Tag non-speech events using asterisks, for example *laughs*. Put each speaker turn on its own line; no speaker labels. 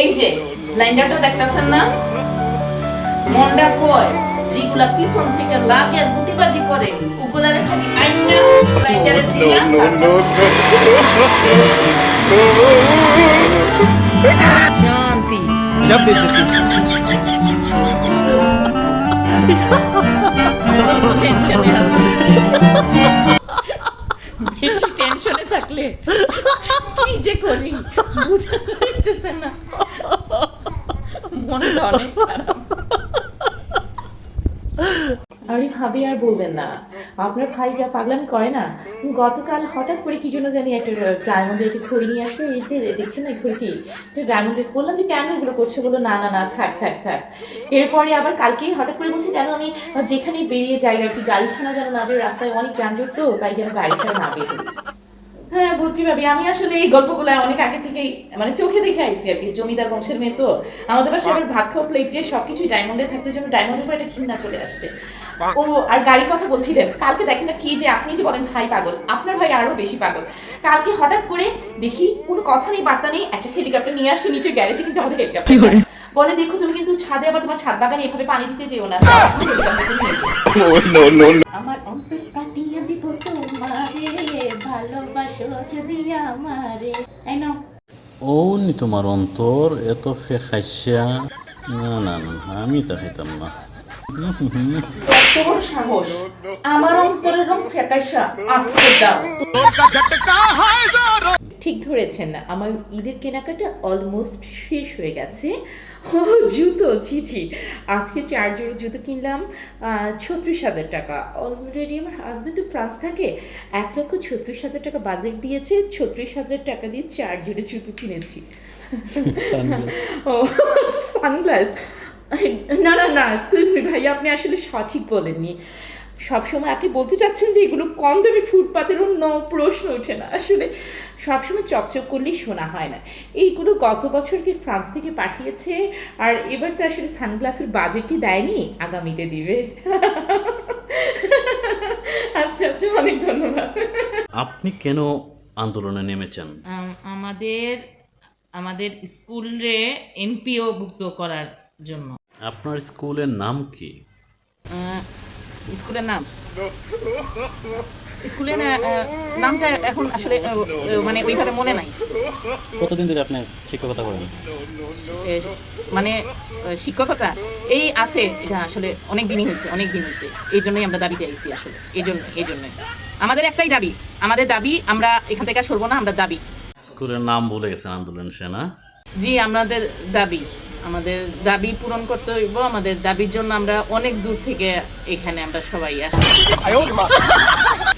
এই যে দেখতেছেন না? মন্ডা কয় যেগুলা পিছন থেকে লাগে গুটিবাজি করে ওগুলারে খালি আইনা শান্তি। বেশি টেনশনে থাকলে কি যে করি? বুঝা পারতেছে না। মনটা অনেক খারাপ।
আরে ভাবি আর বলবেন না। আপনার ভাই যা পাগলামি করে না গতকাল হঠাৎ করে কি জন্য জানি একটা ডায়মন্ডের একটা ঘড়ি নিয়ে আসলো এই যে দেখছেন না এই ঘড়িটি একটা ডায়মন্ডের বললাম যে কেন এগুলো করছ? বলো না না না থাক থাক থাক। এরপরে আবার কালকে হঠাৎ করে বলছে যেন আমি যেখানেই বেরিয়ে যাই আর কি গাড়ি ছাড়া যেন না বের রাস্তায় অনেক যানজট তো তাই যেন গাড়ি ছাড়া না বের হই। হ্যাঁ বুঝছি ভাবি আমি আসলে এই গল্পগুলো অনেক আগে থেকেই মানে চোখে দেখে আইছি আর কি জমিদার বংশের মেয়ে তো। আমাদের বাসায় এবার ভাত খাওয়া প্লেটে সবকিছু ডায়মন্ডে থাকতে জন্য ডায়মন্ডের উপর একটা ঘৃণা চলে আসছে। ও আর গাড়ির কথা বলছিলেন কালকে দেখেন না কি যে আপনি যে বলেন ভাই পাগল আপনার ভাই আরও বেশি পাগল। কালকে হঠাৎ করে দেখি কোনো কথা নেই বার্তা নেই একটা হেলিকপ্টার নিয়ে আসছে নিচে গ্যারেজে কিন্তু আমাদের হেলিকপ্টার বলে দেখো তুমি কিন্তু ছাদে আবার তোমার ছাদ বাগানে এভাবে পানি দিতে যেও না। *laughs* আমার অন্তর কাটিয়ে দিব তোমারে। ভালোবাসো যদি আমারে। এই নাও।
ও নি তোমার অন্তর এত ফেকাইসা। না না না আমি তা খেতাম না।
এত বড় সাহস। আমার অন্তরের রং ফেকাইসা। আজকে দাও।
ঠিক ধরেছেন। না আমার ঈদের কেনাকাটা অলমোস্ট শেষ হয়ে গেছে। ও জুতো ছি ছি। আজকে চার জোড়া জুতো কিনলাম ছত্রিশ হাজার টাকা। অলরেডি আমার হাজব্যান্ড তো ফ্রান্স থাকে। এক লক্ষ ছত্রিশ হাজার টাকা বাজেট দিয়েছে ছত্রিশ হাজার টাকা দিয়ে চার জোড়া জুতো কিনেছি। ও সানগ্লাস না না না এক্সকিউজ মি ভাই আপনি আসলে সঠিক বলেননি। সবসময় আপনি বলতে চাচ্ছেন যে এগুলো কম দামি ফুটপাতেরও ন প্রশ্ন ওঠে না। আসলে সবসময় চকচক করলেই শোনা হয় না। এইগুলো গত বছর কি ফ্রান্স থেকে পাঠিয়েছে? আর এবার তো আসলে সানগ্লাসের বাজেটই দেয়নি আগামীতে দিবে। আচ্ছা আচ্ছা অনেক ধন্যবাদ।
আপনি কেন আন্দোলনে নেমেছেন?
আম, আমাদের আমাদের স্কুলে এমপিও ভুক্ত করার জন্য।
আপনার স্কুলের নাম কি?
স্কুলের নাম? স্কুলের নামটা এখন আসলে মানে ওইভাবে মনে নাই।
কতদিন ধরে আপনি শিক্ষকতা করেন?
মানে শিক্ষকতা এই আছে এটা আসলে অনেক দিনই হয়েছে অনেক দিন হয়েছে। এই জন্যই আমরা দাবিতে আইছি আসলে এই জন্য এই জন্যই। আমাদের একটাই দাবি আমাদের দাবি আমরা এখান থেকে সরবো না আমরা দাবি।
স্কুলের নাম ভুলে গেছেন আন্দোলন সেনা?
জি আমাদের দাবি। আমাদের দাবি পূরণ করতে হইব। আমাদের দাবির জন্য আমরা অনেক দূর থেকে এখানে আমরা সবাই আসি